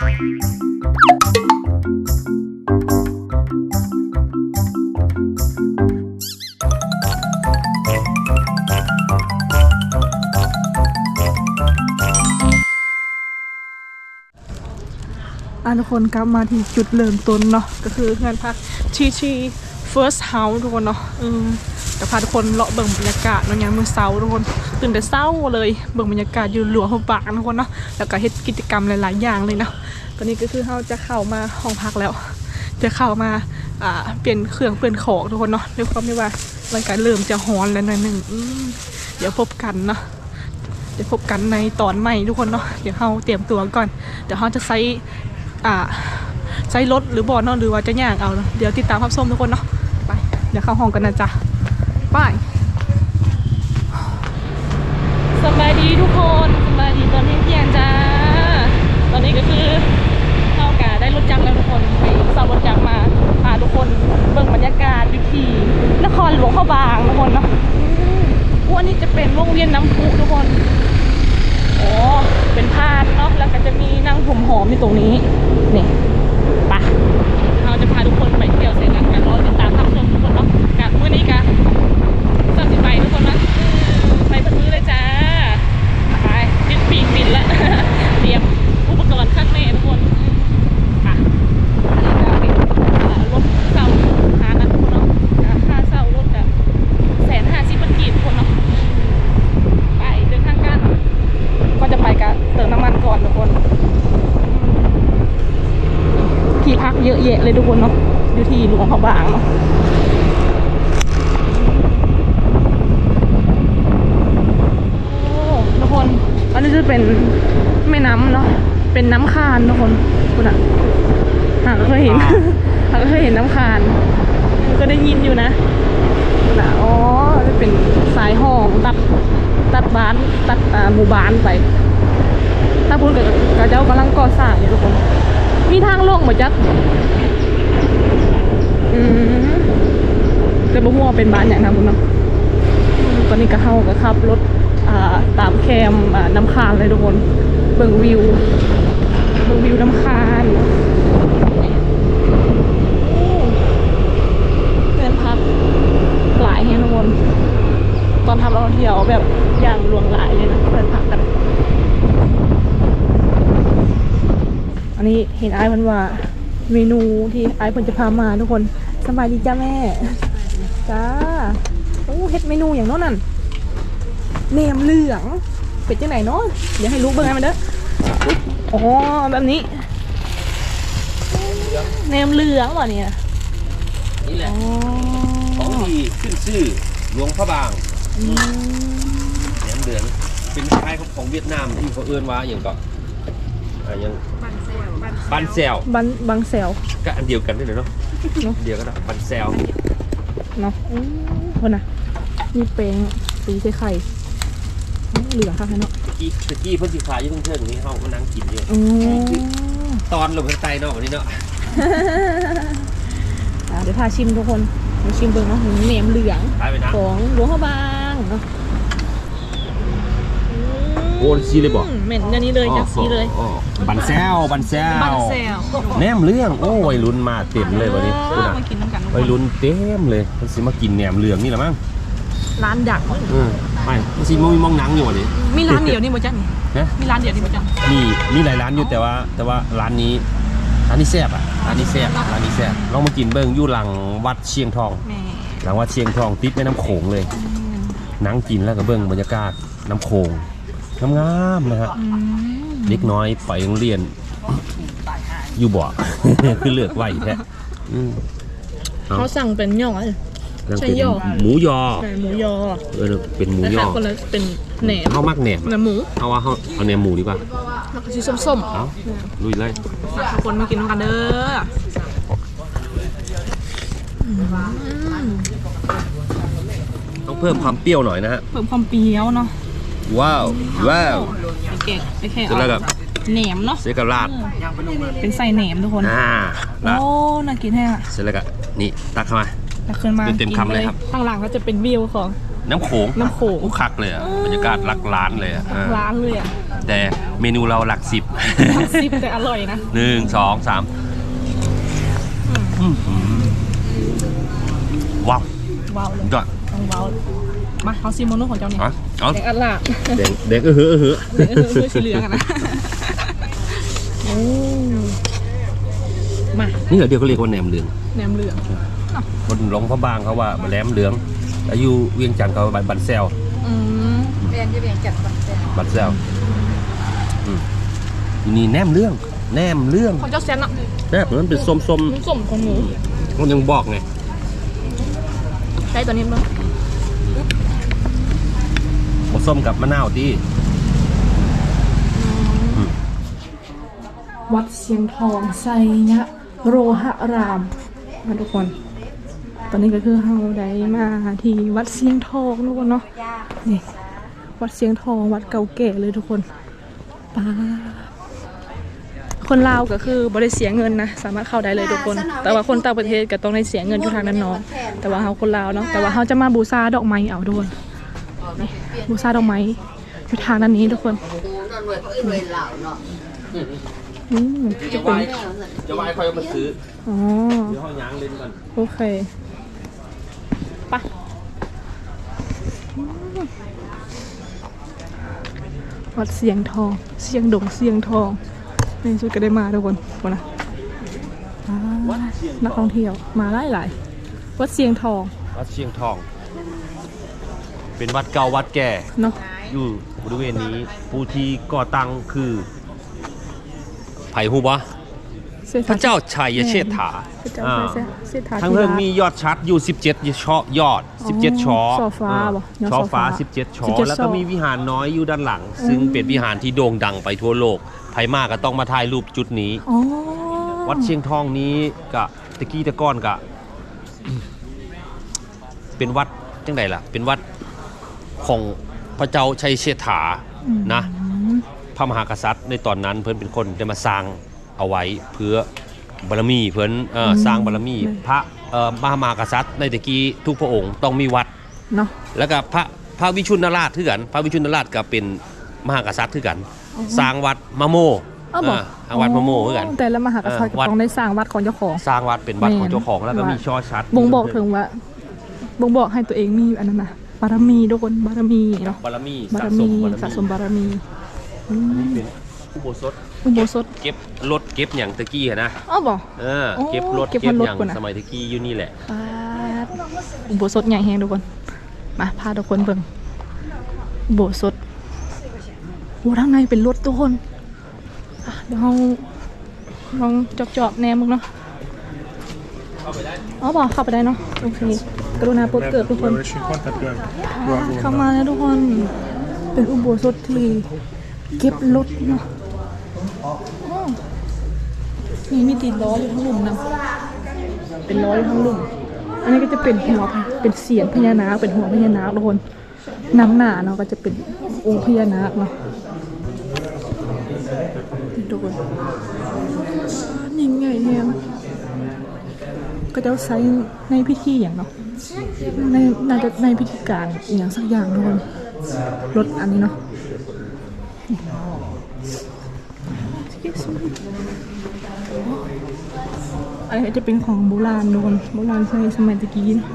อะทุกคนกลับมาที่จุดเริ่มต้นเนาะก็คืองานพักชีชี first house ทุกคนเนาะอืมจะพาทุกคนเลาะเบิ่งบรรยากาศเนาะยามมื้อเช้าทุกคนตื่นแต่เช้าเลยเบิ่งบรรยากาศอยู่หลวงพระบางทุกคนเนาะแล้วก็เฮ็ดกิจกรรมหลายๆอย่างเลยเนาะ ตอนนี้ก็คือเราจะเข้ามาห้องพักแล้ว จะเข้ามาอ่าเปลี่ยนเครื่องเปลี่ยนของทุกคนเนาะด้วยความที่ว่าร่างกายเริ่มจะฮ้อนแล้วหน่อยหนึ่งเดี๋ยวพบกันเนาะเดี๋ยวพบกันในตอนใหม่ทุกคนเนาะเดี๋ยวเราเตรียมตัวก่อน เดี๋ยวเราจะใช้อ่าใช้รถหรือบอลเนาะหรือว่าจะย่างเอาเนาะเดี๋ยวติดตามภาพส้มทุกคนเนาะไปเดี๋ยวเข้าห้องกันนะจ๊ะไปสบายดีทุกคนเที่ยงๆจ้า ตอนนี้ก็คือเข้ากาได้รถ จักรแล้วทุกคนไปซ่ารถจักรมาพาทุกคนเบิ่งบรรยากาศวิธีนครหลวงข้าบางทุกคนเนาะวันนี้จะเป็นวงเวียนน้ำพุทุกคนโอ้เป็นพาดเนาะแล้วก็จะมีนั่งผมหอมอยู่ตรงนี้นี่ไปะเราจะพาทุกคนไปเที่ยวเสร็จแล้วกันรอติดตามทับชมทุกคนเนาะกับมื้อนี้กันสัสิไปทุกคนนะเออไปเพื้นเลยจ้าไปปิดปีกปิดแล้ว เตรียมอุปกรณ์ข้างในทุกคนค่ะอันนี้ก็เป็นเอ่อรถเช่าหานะทุกคนเนาะค่าเช่ารถจะแสนห้าสิบกีบทุกคนเนาะ ไปเดินทางกัน ก็จะไปกับเติมน้ำมันก่อนทุกคนที่พักเยอะแยะเลย ทุกคนเนาะอยู่ที่หลวงพระบางเนาะโอ้ทุกคน อันนี้จะเป็นแม่น้ำเนาะเป็นน้ำคานทุกคนคุณอะหากเคยเห็นหากเคยเห็นน้ำคานก็ได้ยินอยู่นะนะอ๋อจะเป็นสายห้องตัดตัดบ้านตัดอ่าหมู่บ้านไป ถ้าพูดกับกับเจ้ากำลังก่อสร้างอยู่ทุกคนมีทางลงหมดจัก อืมจะบ่ฮู้ว่าเป็นบ้านอย่างนั้นบุญเนาะตอนนี้ก็เข้าก็ขับรถอ่าตามแคมอ่าน้ำคานเลยทุกคนเบิ่งวิวเบิ่งวิวน้ำคานโอ้เดินพักหลายแฮะทุกคนตอนทำเราเที่ยวแบบอย่างหลวงหลายเลยนะเปิดผักกันอันนี้เห็นไอ้มันว่า เมนูที่ไอ้เพิ่นจะพามาทุกคนสบายดีจ้าแม่จ้าโอ้เฮ็ดเมนูอย่างโน้นนั่นแหนมเหลืองเป็ดจังไหนเนาะเดี๋ยวให้รู้เบิ่งให้มันเด้ออุ๊ยอ๋อแบบนี้แหนมเหลืองเหรอเนี่ยนี่แหอ๋ละอของดีขึ้นชื่อหลวงพระบางอืมแหนมเหลืองเป็นคล้ายๆของเวียดนามที่เขาเอื้อนว่าอย่างก็ อ่าอย่างบันแซวบันบางแซวก็อันเดียวกันนี่เลยเนาะเนาะอันเดียวกันนะบันแซวเนาะอืมคนน่ะมีเป้งตีใส่ไข่อืมเหลือค่ะเนาะตะกี้ตะกี้เพิ่นสิขายอยู่เพิ่งๆนี่เฮามานั่งกินอยู่อ๋อตอนลงข้างใต้เนาะวันนี้เนาะอะเดี๋ยวพาชิมทุกคนมาชิมเบิ่งเนาะหมูเหนียมเหลืองขายไปนะของหลวงพระบางเนาะอืมโอ้ซีเลยบอกเหม็นอย่างนี้เลยจากสีเลย อ๋อ บันแซวบันแซวบันแซวแหนมเรื่องโอ้วัยรุ่นมาเต็มเลยวันนี้อ๋คุณออะมากินน้ำกันทุกควัยรุ่นเต็มเลยเพิ่นสิมากินแหนมเหลืองนี่แหละมั้งร้านดักอืมไปมันสิมีมองหนังอยู่วันนี้มีร้านเดียวนี่บ่จังนี่นะมีร้านเดียวนี่บ่จังมีมีหลายร้านอยู่แต่ว่า แต่ว่าร้านนี้ร้านนี้แซ่บอะร้านนี้แซ่บร้านนี้แซ่บลองมากินเบิ้งอยู่หลังวัดเชียงทองแหม่หลังวัดเชียงทองติดแม่น้ำโขงเลยนั่งกินแล้วก็เบิ้งบรรยากาศน้ำโขงงามๆนะฮะอืม เด็กน้อยไปโรงเรียน อยู่บ่ คือเลือกไหวแท้อืม เอา เขาสั่งเป็นย่องอะไรแล้วใช่เป็นย่อ หมูยอใช่หมูยอเออเป็นหมูแต่ยอค่ะคนละเป็นแหนมเขามักแหนมแหนมหมูเอาว่าเขาเอาแหนมหมูดีกว่าแล้วก็สีส้มเอาลุยเลยๆทุกคนมากินกันเด้ออืมต้องเพิ่มความเปรี้ยวหน่อยนะฮะเพิ่มความเปรี้ยวเนาะ ว้าวว้าวไปแกะไปแค่เสร็จแล้วก็แหนมเนาะเสร็จกับราดเป็นใส่แหนมทุกคนอ่าโอ้ราดน่ากินแท้อะเสร็จแล้วก็นี่ตักเข้ามาตักขึ้นมาเต็มๆคำเลยครับข้างหลังก็จะเป็นวิวของน้ำโขงน้ำโขงโอ้คักเลยอะบรรยากาศหลักล้านเลยอะอ่าร้านเลยอะแต่เมนูเราหลักสิบหลักสิบแต่อร่อยนะหนึ่งสองสามอื้อหือว้าวว้าวเลยยอดต้องว้าว มาเอาซีโมโนของเจ้าเนี่ยเอาเอาแดงอัดลาบเด็กเด็กเออเหอะเออเหอะเดี๋ยวเออเพื่อสีเหลืองอะนะโอ้มานี่เหรอเดียวเขาเรียกว่าแหนมเหลืองแหนมเหลืองคนหลงพระบางเขาว่าแหลมเหลืองอายุเวียงจันทร์เขาว่าบันแซวอืมเรียนจะเรียนจัดบัตรเสร็จบันแซวอืมนี่แหนมเรื่องแหนมเรื่องของเจ้าแซนอะแหนมมันเป็นส้มนุ่มสมของหมูๆมันยังบอกไงใช้ตัวนี้มั้งผ สมกับมะนาวที่วัดเสียงทองไซยะโรหะรามมาทุกคน ตอนนี้ก็คือเฮาได้มาที่วัดเสียงทองทุกคนเนาะนี่วัดเสียงทองวัดเก่าแก่เลยทุกคนป้าคนลาวก็คือบริเสียเงินนะสามารถเข้าได้เลยทุกคน แต่ว่าคนต่างประเทศก็ต้องได้เสียเงินอยู่ทางนั้นเนาะแต่ว่าเฮาคนลาวเนาะแต่ว่าเฮาจะมาบูชาดอกไม้เอาทุกค นนี่บูชาดอกไม้อยู่ทางนั้นนี้ทุกคนดูนั่นเลยเพื่อนเลยเหล่าเนาะอืมจะเป็นจะวายคอยมาซื้ออ๋อเดี๋ยวห้องยางเล่นก่อนโอเคไปะวัดเสียงทองเสียงดงเสียงทองในที่สุดก็ได้มาทุกคนวันนะอ่านักท่องเที่ยวมาหลายหลายๆวัดเสียงทองวัดเชียงทอง เป็นวัดเก่าวัดแก่ เนาะอยู่บริเวณนี้ผู้ที่ก่อตั้งคือไผ่ฮูบะเส้นพระเจ้าชัยเชษฐาพระเจ้าอ่าเส้นเส้นทางทั้งเรื่องมียอดชัดอยู่ 17ชอยอด 17ชอช่อฟ้าบ่ยอดช่อฟ้า ช่อฟ้า17ชอ17แล้วก็ช่อมีวิหารน้อยอยู่ด้านหลัง ซึ่งเป็นวิหารที่โด่งดังไปทั่วโลกไผ่มาก็ต้องมาถ่ายรูปจุดนี้ อ๋อวัดเชียงทองนี้กะตะกี้ตะก้อนกะ เป็นวัดจังไดล่ะ เป็นวัด ของพระเจ้าชัยเชษฐานะพระมหากษัตริย์ในตอนนั้นเพิ่นเป็นคนได้มาสร้างเอาไว้เพื่อบารมีเพิ่นเอ่ออมสร้างบารมี พระเอ่อมหามากษัตริย์ในตะกี้ทุกพระองค์ต้องมีวัดเนาะแล้วก็พระพระวิชุนนราชคือกัน พระวิชุนนราชก็เป็นมหากษัตริย์คือกัน สร้างวัดมะโมอ้าวบอกเออสร้างวัดมะโมคือกัน แต่ละมหากษัตริย์เออวัดต้องได้สร้างวัดของเจ้าของ สร้างวัดเป็นวัดของแม่นเจ้าของแล้วก็มีว่าช่อชัดบ่งบอกถึงว่าบ่งบอกให้ตัวเองมีอันนั้นนะ บารมีทุกคนบารมีเนาะบารมีบาสะรสมีมบารสะสมีมบารมีอือันนี้มเป็นอุโบสถอุโบสถเก็บรถเก็บอย่างตะกี้อะนะอ้าวบอกเออโอ้เก็บรถเก็บเก็บรถอย่างก่อนนะสมัยตะกี้อยู่นี่แหละปาดอุโบสถใหญ่แฮงทุกคนมาพาทุกคนเบิ่งอุโบสถโอ้ทางในเป็นรถทุกคนอะเดี๋ยวเราลองจอบๆแนมมึงเนาะ อ๋อบอกเข้าไปได้เนาะโอเคกรุณาโปรดเกิดทุกคนเข้ามาแล้วทุกคนเป็นอุโบสถที่เก็บรถเนาะอ้อนี่มีติดล้ออยู่ทั้งหลุมนะเป็นล้ออยู่ทั้งหลุมอันนี้ก็จะเป็นหัวพญเป็นเสียนพญานาคเป็นหัวพญานาคทุกคนน้ำหนาเนาะก็จะเป็นองค์พญานาคเนาะนี่ทุกคนนี่ไงเนี่ย ก็จะใช้ในพิธีอย่างเนาะในน่าจะในพิธีการอย่างสักอย่างทุกคนรถอันนี้เนาะอันนี้จะเป็นของโบราณทุกคนโบราณในสมัยตะกี้นะ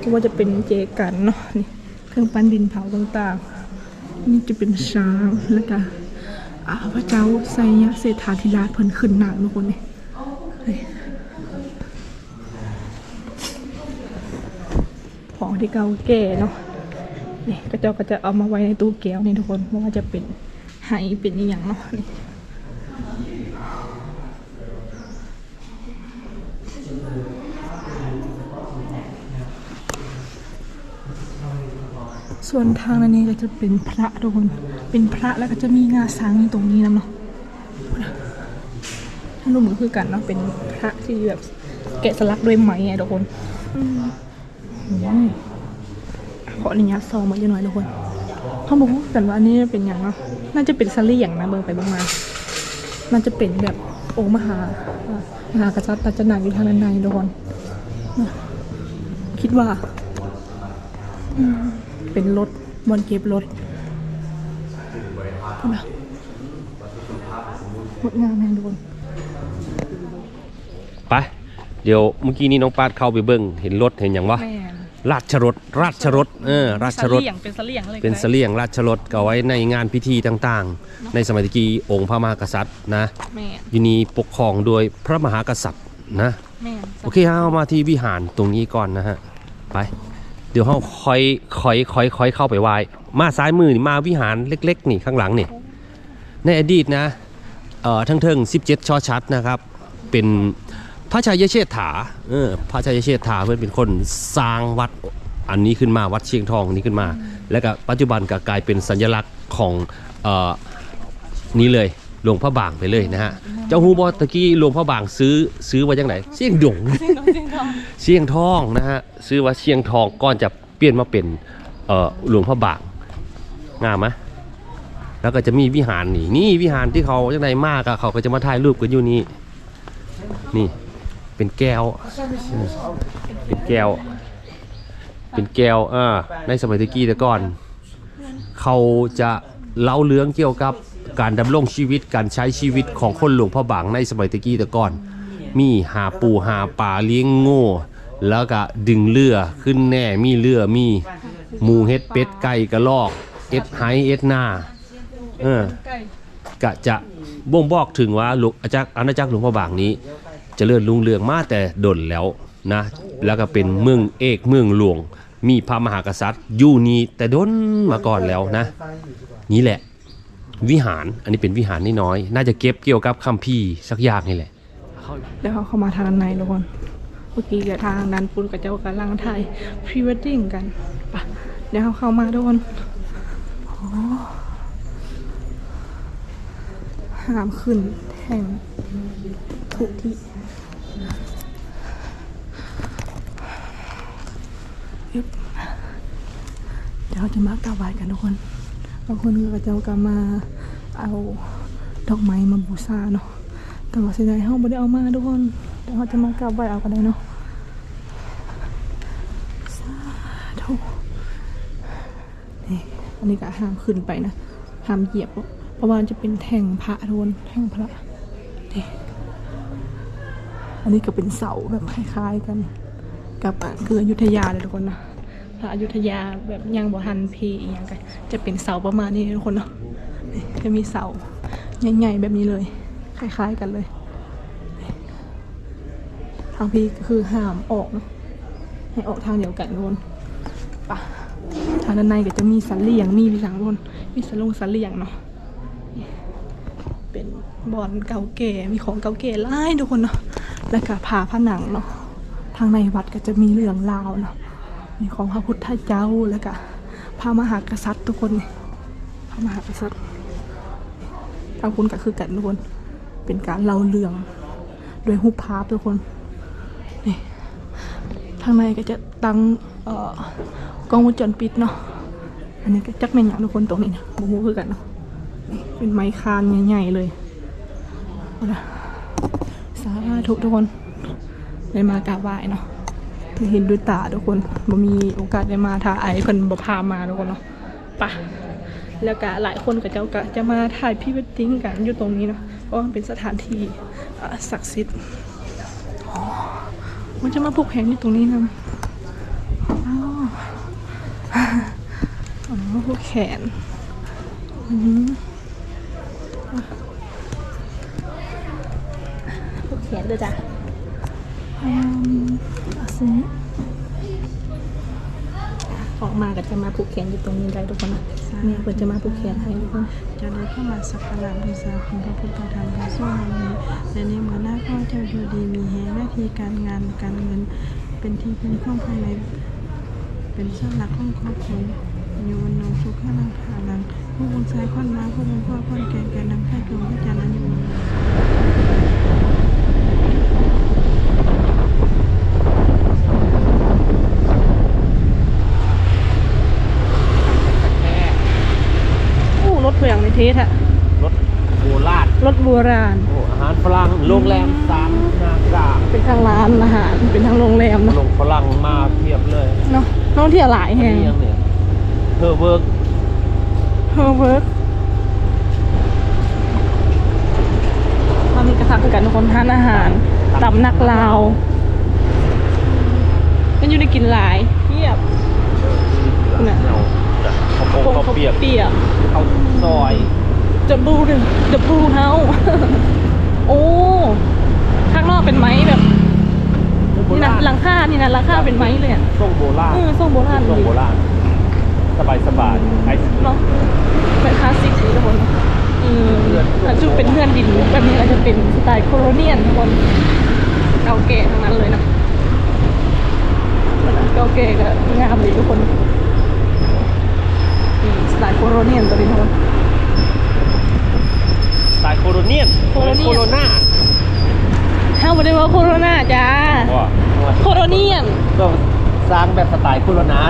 ก็ว่าจะเป็นเจกันเนาะนี่เครื่องปั้นดินเผาต่างๆ นี่จะเป็นช้างแล้วก็พระเจ้าไซยะเศรษฐาธิราชเพิ่นขึ้นหนังทุกคนนี่เฮ้ย ของ ที่เก่าแก่เนาะนี่ก็เจ้าก็จะเอามาไว้ในตู้แก้วนี่ทุกคนไม่ว่าจะเป็นไหเป็นอย่างเนาะนี่ส่วนทางนั้นนี่ก็จะเป็นพระทุกคน เป็นพระแล้วก็จะมีงาช้างตรงนี้นะเนาะถ้ารู้มือคือกันเนาะ เป็นพระที่แบบแกะสลักด้วยไหมไงทุกคนอื ขออนุญาตซองมาเยอะหน่อยทุกคนเขาบอกกันว่าอันนี้เป็นอย่างเนาะน่าจะเป็นสลี่อย่างนะเบิ่งไปเบิ่งมาน่าจะเป็นแบบองค์มหามหากษัตริย์ตัจนาอยู่ทางด้านในทุกคนคิดว่า เป็นรถบอลเก็บรถนะงดงามแห่งดวงไป เดี๋ยวเมื่อกี้นี้น้องปาดเข้าไปเบิ่งเห็นรถเห็นอย่างวะแม่นราชรถราชรถเออราชรถเสลี่ยงเป็นเสลี่ยงเลยเป็นเสลียงราชรถก็เอาไว้ในงานพิธีต่างๆ ในสมัยตะกี้องค์พระมหากษัตริย์นะแม่นอยู่นี่ปกครองโดยพระมหากษัตริย์นะแม่นโอเคฮะเอามาที่วิหารตรงนี้ก่อนนะฮะไป เดี๋ยวเราค่อยค่อยค่อยค่อยเข้าไปไหว้มาซ้ายมือนี่มาวิหารเล็ก ๆ นี่ข้างหลังนี่ในอดีตนะเอ่อทั้งเทิง17 ชอชัดนะครับ เป็น พระชายเชษฐาเออพระชายเชษฐาเพื่อนเป็นคนสร้างวัดอันนี้ขึ้นมาวัดเชียงทองนี้ขึ้นมา แล้วก็ปัจจุบันก็กลายเป็นสัญลักษณ์ของเอ่อนี้เลยหลวงพระบางไปเลยนะฮะ เจ้าฮูบอตะกี้หลวงพระบางซื้อซื้อไว้จังไหนเสียงดงจริงเนาะจริงเนาะเชียงทองนะฮะซื้อว่าเชียงทองก่อนจะเปลี่ยนมาเป็นเอ่อหลวงพระบางงามไหมแล้วก็จะมีวิหารนี่นี่วิหารที่เขาจังไดมากอะเขาก็จะมาถ่ายรูปกันอยู่นี่นี่ เป็นแก้ว เป็นแก้ว เป็นแก้วอ่าในสมัยตะกี้แต่ก่อน เขาจะเล่าเรื่องเกี่ยวกับการดำรงชีวิตการใช้ชีวิตของคนหลวงพ่อบางในสมัยตะกี้แต่ก่อน มีหาปูหาปลาเลี้ยงโง่แล้วก็ดึงเรือขึ้นแน่มีเรือมีหมูเฮ็ดเป็ดไก่กระลอกเอ็ดไฮเอ็ดหน้าเออกะจะบ่งบอกถึงว่าหลวงอาจักรอาณาจักรหลวงพ่อบางนี้ เจริญรุ่งเรืองมาแต่ดนแล้วนะแล้วก็เป็นเมืองเอกเมืองหลวง มีพระมหากษัตริย์อยู่นี่แต่ดนมาก่อนแล้วนะ นี่แหละ วิหารอันนี้เป็นวิหารน,น้อย น่าจะเก็บเกี่ยวกับคัมภีร์สักอย่างนี่แหละแล้วเขาเข้ามาทางด้านในทุกคนเมื่อกี้กับทางด้นปุ้นกับเจ้ากำลังถ่ายพรีเวดดิ้งกันปะเดี๋ยวเขาเข้ามาทุกคนห้ามขึ้นแท่งถูกที่ เราจะมากราบไหว้กันทุกคนบางคนก็เจ้าก็มาเอาดอกไม้มาบูชาเนาะแต่ว่าเสียดายเฮาบ่ได้เอามาทุกคนเดี๋ยวเราจะมากราบไหว้เอากันได้เนาะสาธุนี่อันนี้ก็ห้ามขึ้นไปนะห้ามเหยียบเพราะว่ามันจะเป็นแท่งพระทุกคนแท่งพระนี่อันนี้ก็เป็นเสาแบบคล้ายๆกัน กับอะคืออยุธยาเลยทุกคนนะ พระอยุธยาแบบยังบ่ทันเพอีหยังกันจะเป็นเสาประมาณนี้ทุกคนเนาะจะมีเสาใหญ่ๆแบบนี้เลย คล้าย ๆกันเลย ทางพี่คือห้ามออกเนะให้ออกทางเดียวกันทุกคนปะทางด้านในก็จะมีสันเลียงมีพี่สังทุกคนมีสันลงสันเลียงเนาะเป็นบอนเก่าแก่มีของเก่าแก่หลายทุกคนเนาะแล้วก็ผาผนังเนาะทางในวัดก็จะมีเรื่องราวเนาะ มีของพระพุทธเจ้าแล้วก็พระมหากษัตริย์ทุกคนนี่พระมหากษัตริย์ทางคุณก็คือกันทุกคน เป็นการเล่าเรื่องโดยรูปภาพทุกคนนี่ทางในก็จะตั้งกล้องวงจรปิดเนาะอันนี้ก็จักแม่นอย่างทุกคนตรงนี้นะบูฮูคือกันเนาะเป็นไม้คานใหญ่ๆเลยเอาล่ะสาธุทุกคนได้มากราบไหว้เนาะ เห็นด้วยตาทุกคนบ่มีโอกาสได้มาถ้าไอเพิ่นบ่พามาทุกคนเนาะปะแล้วก็หลายคนก็เจ้าก็จะมาถ่ายพรี่เวดดิ้งกันอยู่ตรงนี้เนาะเพราะว่ามันเป็นสถานที่ศักดิ์สิทธิ์อ๋อมันจะมาผูกแขนอยู่ตรงนี้นะอ๋ออ๋อผูกแขนอืมผูกแขนด้วยจ้ะ อืมเอาสิออกมาก็จะมาผูกแขนอยู่ตรงนี้ได้ทุกคนนะแม่เปิดจะมาผูกแขนให้ทุกคนจะได้เข้ามาสักการะบูชาคุณพระพุทธธรรมพระสงฆ์นี้และในเมื่อหน้าข้าเจ้าอยู่ดีมีแหงหน้าที่การงานการเงิน เป็นที่พึ่งของภายในเป็นเสาหลักของครอบครัวอยู่วันนงสุขข้านังขานังผู้บุญชายคนมาผู้บุญพ่อคนแก่แก่นำให้ดวงพิจารณาอยู่วันนอู้ เผืองในเทสอะรถโบราณรถโบราณ โอ้อาหารฝรั่งโรงแรมสามนากาเป็นทางร้านอาหาร เป็นทางโรงแรมเนาะลงฝรั่งมาเพียบเลยเนาะน้องเที่ยวหลายแห่งนี่ยังเนี่ยเธอเวิร์กเฮอร์เวิร์กกระทักคือกันทุกคนทานอาหารตำนักลาวมันอยู่ในกินหลายเทียบน่ะเอาข้า วโพดข้าวเปียก เปียกข้าวซอยจะบูดึงจะบูเฮาโอ้ข้างนอกเป็นไม้แบบนี่นะหลังคานี่นะหลังคาเป็นไม้เลยอะช่วงโบราณเออทรงโบราณช่วงดีโบราณสบายสบายไอศกรีมเนาะเป็นคลาสสิกทุกคนอืมถ้าจุเป็นเพื่อนดินแบบนี้ก็จะเป็นสไตล์โคโลเนียนทุกคนเก่าแก่ทั้งนั้นเลยนะเก่าแก่ก็งามดีทุกคนนี่สไตล์ โคโลเนียนตัวนี้ทุกคนสไตล์โคโรเนียนโคโรเนียน โคโรนาห้าวันได้ว่าโคโรนาจ้าว่าโคโรเนียน ก็สร้างแบบสไตล์โคโรนา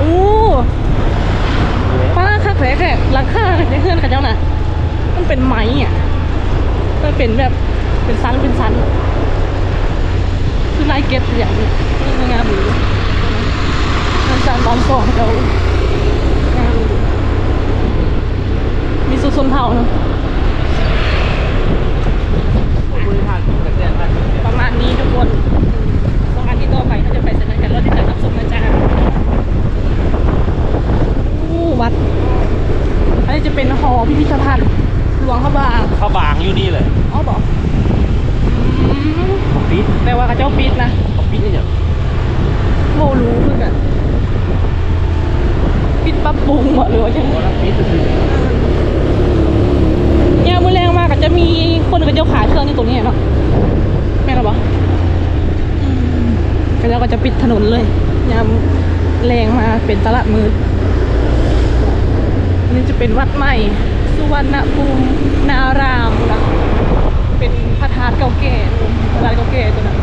อู้ป้าคักแท้แค่หลังคาในเพื่อนเขาเจ้าน่ะ มันเป็นไม้อะ มันเป็นแบบเป็นซันเป็นซันคือลายเก็ตอย่างนี้นี่งามดี มันซันตอนสองเขางามดีมีสุดส้นเท้าเนาะ ปรุงหมดเลยเนี่ยมือแรงมากก็จะมีคนเป็นเจ้าขาเครื่องนี่ตรงนี้เนาะไม่หราบอกแล้วก็จะปิดถนนเลยยามแรงมาเป็นตลาดมืดนี่จะเป็นวัดใหม่ สุวรรณภูมินารามนะเป็นพระธาตุเก่าแก่ตลาดเก่าแก่ตัวนั้น